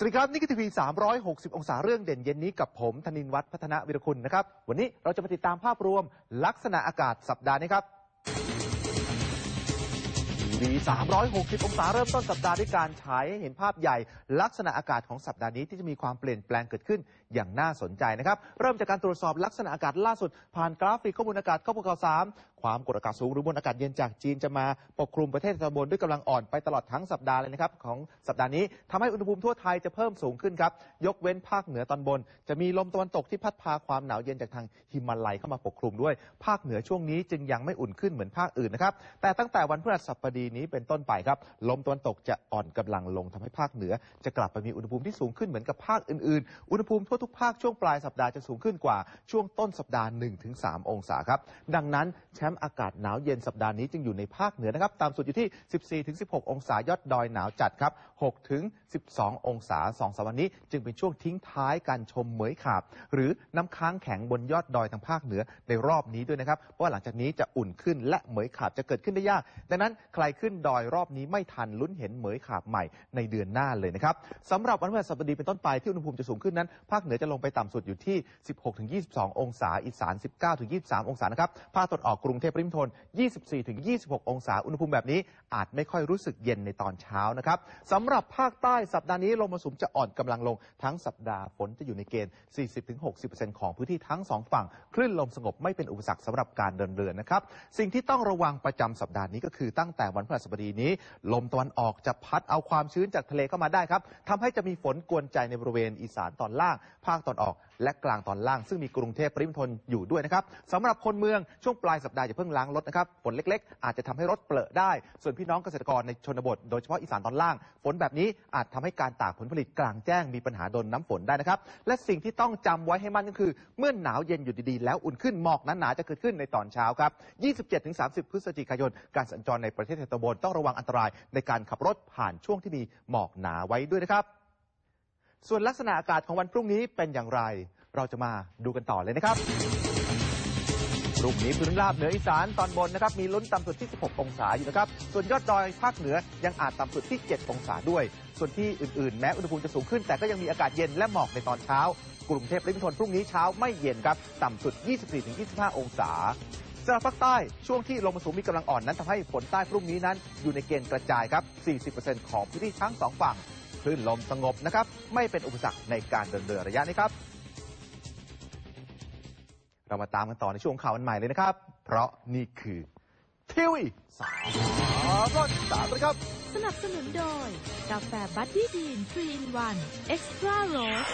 สวัสดีครับนี่คือทีวี 360 องศาเรื่องเด่นเย็นนี้กับผมธนินวัฒน์พัฒนาวิรคุณนะครับ วันนี้เราจะมาติดตามภาพรวมลักษณะอากาศสัปดาห์นี้ครับ ที360 องศาเริ่มต้นสัปดาห์ด้วยการฉายให้เห็นภาพใหญ่ ลักษณะอากาศของสัปดาห์นี้ที่จะมีความเปลี่ยนแปลงเกิดขึ้นอย่างน่าสนใจนะครับ เริ่มจากการตรวจสอบลักษณะอากาศล่าสุด ผ่านกราฟิกข้อมูลอากาศข้อมูลข่าวสามความกดอากาศสูงหรือมวลอากาศเย็นจากจีนจะมาปกคลุมประเทศตะบนด้วยกำลังอ่อนไปตลอดทั้งสัปดาห์เลยนะครับของสัปดาห์นี้ทำให้อุณหภูมิทั่วไทยจะเพิ่มสูงขึ้นครับยกเว้นภาคเหนือตอนบน จะมีลมตะวันตกที่พัดพาความหนาวเย็นจากทางหิมาลัยเข้ามาปกคลุมด้วย ภาคเหนือช่วงนี้จึงยังไม่อุ่นขึ้นเหมือนภาคอื่นนะครับแต่ตั้งแต่วันพฤหัสบดีนี้เป็นต้นไปครับ ลมตะวันตกจะอ่อนกำลังลงทำให้ภาคเหนือ จะกลับไปมีอุณหภูมิที่สูงขึ้นเหมือนกับภาคอื่นๆ อุณหภูมิทั่วทุกภาคช่วงปลายสัปดาห์จะสูงขึ้นกว่าช่วงต้นสัปดาห์1-3 องศาครับ ดังนั้นแชมป์อากาศหนาวเย็นสัปดาห์นี้จึงอยู่ในภาคเหนือนะครับต่ำสุดอยู่ที่ 14-16 องศายอดดอยหนาวจัดครับ6-12 องศาสองสามวันนี้จึงเป็นช่วงทิ้งท้ายการชมเหมยขาบ หรือน้ำค้างแข็งบนยอดดอยทางภาคเหนือในรอบนี้ด้วยนะครับเพราะว่าหลังจากนี้จะอุ่นขึ้นและเหมยขาบจะเกิดขึ้นได้ยาก ดังนั้นใครขึ้นดอยรอบนี้ไม่ทันลุ้นเห็นเหมยขาบใหม่ในเดือนหน้าเลยนะครับสำหรับวันพฤหัสบดีเป็นต้นไปที่อุณหภูมิจะสูงขึ้นนั้น ภาคเหนือจะลงไปต่ำสุดอยู่ที่ 16-22 องศาอีสาน 19-23 องศานะครับภาคตะวันออกกรุงเทพปริมณฑล24-26 องศาอุณหภูมิแบบนี้อาจไม่ค่อยรู้สึกเย็นในตอนเช้านะครับสำหรับภาคใต้สัปดาห์นี้ลมมรสุมจะอ่อนกำลังลงทั้งสัปดาห์ฝนจะอยู่ในเกณฑ์ 40-60%ของพื้นที่ทั้งสองฝั่งคลื่นลมสงบไม่เป็นอุปสรรคสำหรับการเดินเรือนะครับสิ่งที่ต้องระวังประจำสัปดาห์นี้ก็คือตั้งแต่วันพฤหัสบดีนี้ ลมตะวันออกจะพัดเอาความชื้นจากทะเลเข้ามาได้ครับทำให้จะมีฝนกวนใจในบริเวณอีสานตอนล่าง ภาคตอนออก และกลางตอนล่าง ซึ่งมีกรุงเทพปริมณฑลอยู่ด้วยนะครับสำหรับคนเมืองช่วงปลายสัปดาห์อย่าเพิ่งล้างรถนะครับฝนเล็ก ๆ อาจจะทำให้รถเปลอะได้ ส่วนพี่น้องเกษตรกรในชนบท โดยเฉพาะอีสานตอนล่าง ฝนแบบนี้อาจทำให้การตากผลผลิตกลางแจ้งมีปัญหาโดนน้ำฝนได้นะครับและสิ่งที่ต้องจำไว้ให้มั่นก็คือ เมื่อหนาวเย็นอยู่ดีๆ แล้วอุ่นขึ้นหมอกหนาๆจะเกิดขึ้นในตอนเช้าครับ 27-30 พฤศจิกายนการสัญจรในประเทศไทยตะบนต้องระวังอันตรายในการขับรถผ่านช่วงที่มีหมอกหนาไว้ด้วยนะครับ ส่วนลักษณะอากาศของวันพรุ่งนี้เป็นอย่างไร เราจะมาดูกันต่อเลยนะครับพรุ่งนี้พื้นราบเหนืออีสานตอนบนนะครับมีลุ้นต่ำสุดที่ 16 องศาอยู่นะครับ ส่วนยอดดอยภาคเหนือยังอาจต่ำสุดที่ 7 องศาด้วย ส่วนที่อื่นๆ แม้อุณหภูมิจะสูงขึ้น แต่ก็ยังมีอากาศเย็นและหมอกในตอนเช้า กรุงเทพและปริมณฑลพรุ่งนี้เช้าไม่เย็นครับ ต่ำสุด 24-25 องศา สำหรับภาคใต้ช่วงที่ลมมรสุมมีกำลังอ่อนนั้นทำให้ฝนใต้พรุ่งนี้นั้น อยู่ในเกณฑ์กระจายครับ 40%ของพื้นที่ทั้งสองฝั่งคลื่นลมสงบนะครับ ไม่เป็นอุปสรรคในการเดินเรือระยะนี้ครับ เรามาตามกันต่อในช่วงข่าววันใหม่เลยนะครับ เพราะนี่คือทีวีสามรอยสามนะครับ สนับสนุนโดย กาแฟบัตตี้ดีนทรีนวันเอ็กซ์ตร้าโรส